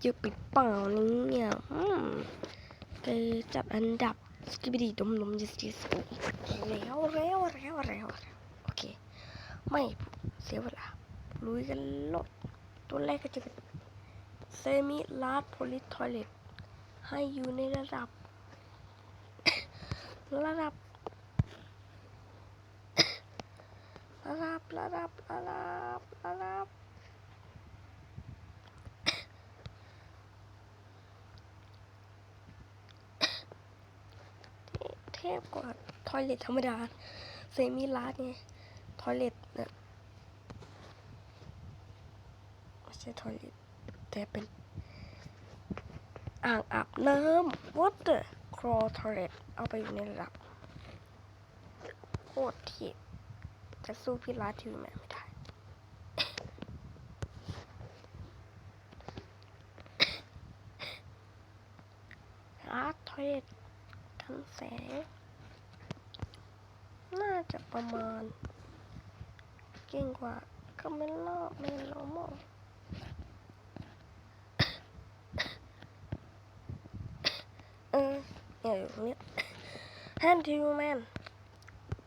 เยอะไปเปล่าเนี่ยอืมเกจัดอันดับสกิบดีดมนมยิสยิสแล้วแล้วแล้วแล้วโอเค ไม่เสียเวลาลุยกันโลดตัวแรกก็จะเป็นเซมิลาร์ดโพลิทอยเลตให้อยู่ในระดับ ระดับ ระดับ ระดับ ระดับ ระดับ เทพกว่าทอยเลทธรรมดาเซมิลาร์ดไงทอยเลทเนี่ยไม่ใช่ทอยเลทแต่เป็นอ่างอาบน้ำ water crawl toilet เอาไปอยู่ในระดับโคตรทีจะสู้พี่ลาทิวแมนไม่ได้อาทอยเลทกันแสง จะประมาณ เก่งกว่าคาเมล่าเมโลโมเออเนี่ยอยู่เนี้ยแฮนทิวแมน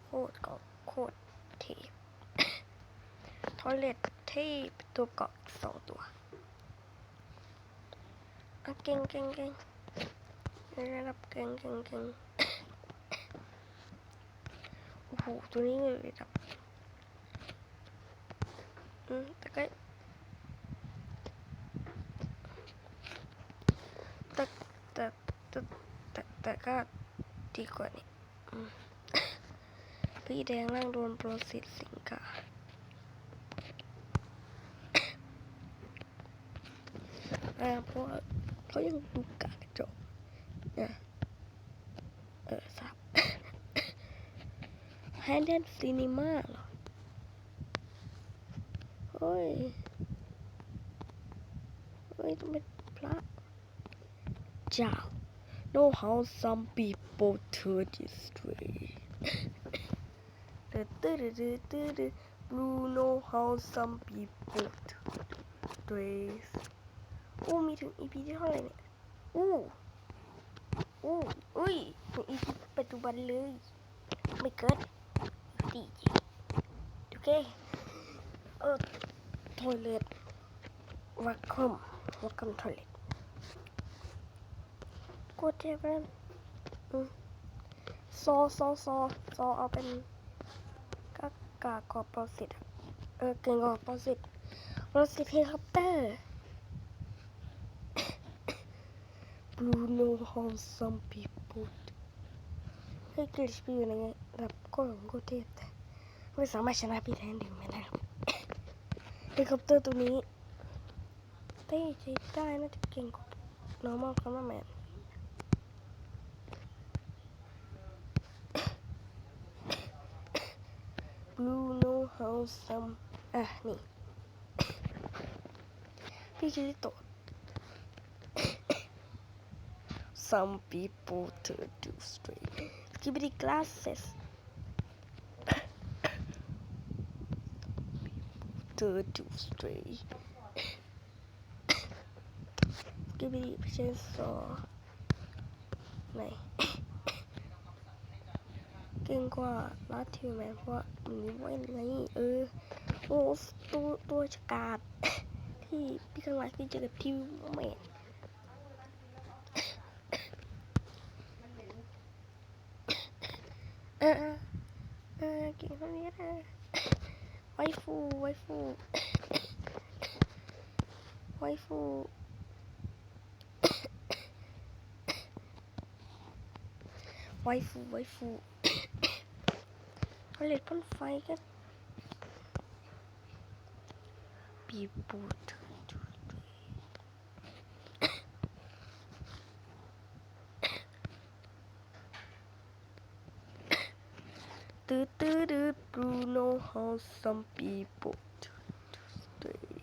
โคตรกาะโคตรเทพทอยเลตเทพตัวเกาะสองตัวเก่งเก่งเก่งระดับเก่งเก่งเก่ง โอ้โห ตัวนี้เลยครับอืมแต่ก็แต่แต่แต่แต่แต่ก็ดีกว่านี่อืมพี่แดงนั่งโดนโปรสิตสิงกาอ่าเพราะว่าเขายังดูกากระจกนะเออสับ แฮนเดนซีนีมาเหรอเฮ้ย เฮ้ยต้องเป็นพระเจ้า know how some people turn this way ตื้อตื้อตื้อตื้อตื้อ Blue know how some people turn this อู้มีถึง EP ที่เท่าไหร่เนี่ย อู้อู้อุ้ยถึง EP ปัจจุบันเลย ไม่เกิด ดีจริงโอเคเออทอยเล็ตวัคคัมวัคคัมทอยเล็ตกดเทปนั้นอืมซอซอซอซอเอาเป็นกากากอบปรสิตเออเก่งกว่าปรสิตปรสิตเฮลิคอปเตอร์ Blue know how some people do เฮ้ยกริชไปอยู่ในระดับก้อนของโกเทพแต่ไม่สามารถชนะพี่แทนดึงไม่ได้ครับเฮลิคอปเตอร์ตัวนี้เต้ใช้ได้น่าจะเก่งกว่า normal cameraman Blue know how some อะนี่ พี่คิริโตะ Some people turn to straight. Give me the glasses. Turn to straight. Give me the chainsaw. ไหนเก่งกว่าลาทิวแมนเพราะว่ามันมีไว้ไงเออ โอ้ตัวตัวฉกาดที่พี่ข้างหลังที่เจอกับทิวแมนเออเออเก่งเท่านี้นะ วฟูไวฟูไวฟูไวฟูไวฟูผลิตพ่นไฟก็ปีบูด ตื้อตื้อตื้อ Bruno how some people stay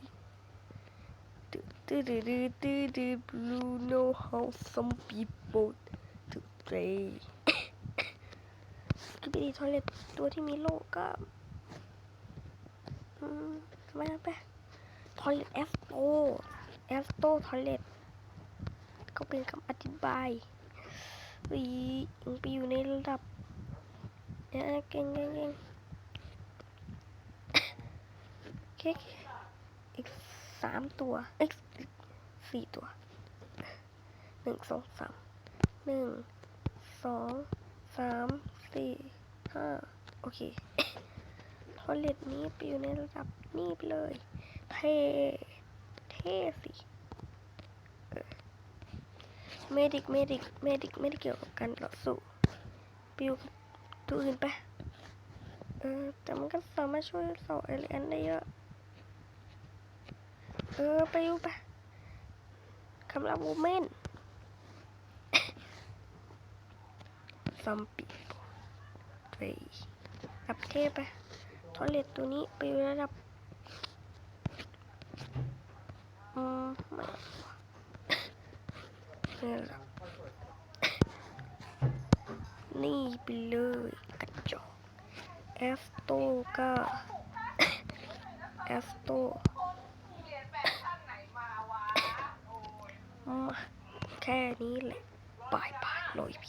ตื้อตื้อตื้อตื้อตื้อ Bruno how some people to stay สกิปปี้ทอเล็ตตัวที่มีโลกก็อืมทำไมนะแปทอเล็ตแอสโตแอสโตทอเล็ตก็เป็นคำอธิบายวียังไปอยู่ในระดับ เอ้ยเก่งเก่งเก่งโอเคโอเคอีกสามตัวเอ้ยอีกสี่ตัวหนึ่งสองสามหนึ่งสองสามสี่ห้าโอเคทอเลตนี้ไปอยู่ในระดับนี้ไปเลย เท่เท่สิเมดิกเมดิกเมดิกไม่ได้เกี่ยวกับการต่อสู้ไปอยู่กับ ตัวอื่นไป เออ แต่มันก็สามารถช่วยสอนเอเลียนได้เยอะ เออ ไปอยู่ไปะคำราบูเมนซัมปีไปอัพเทพไปทอเลตตัวนี้ไปอยู่ระดับ อืมไม่นี่แหละ นี่ไปเลยกระจกแอสโตก็แอสโตมาแค่นี้แหละบายบายลอยพี่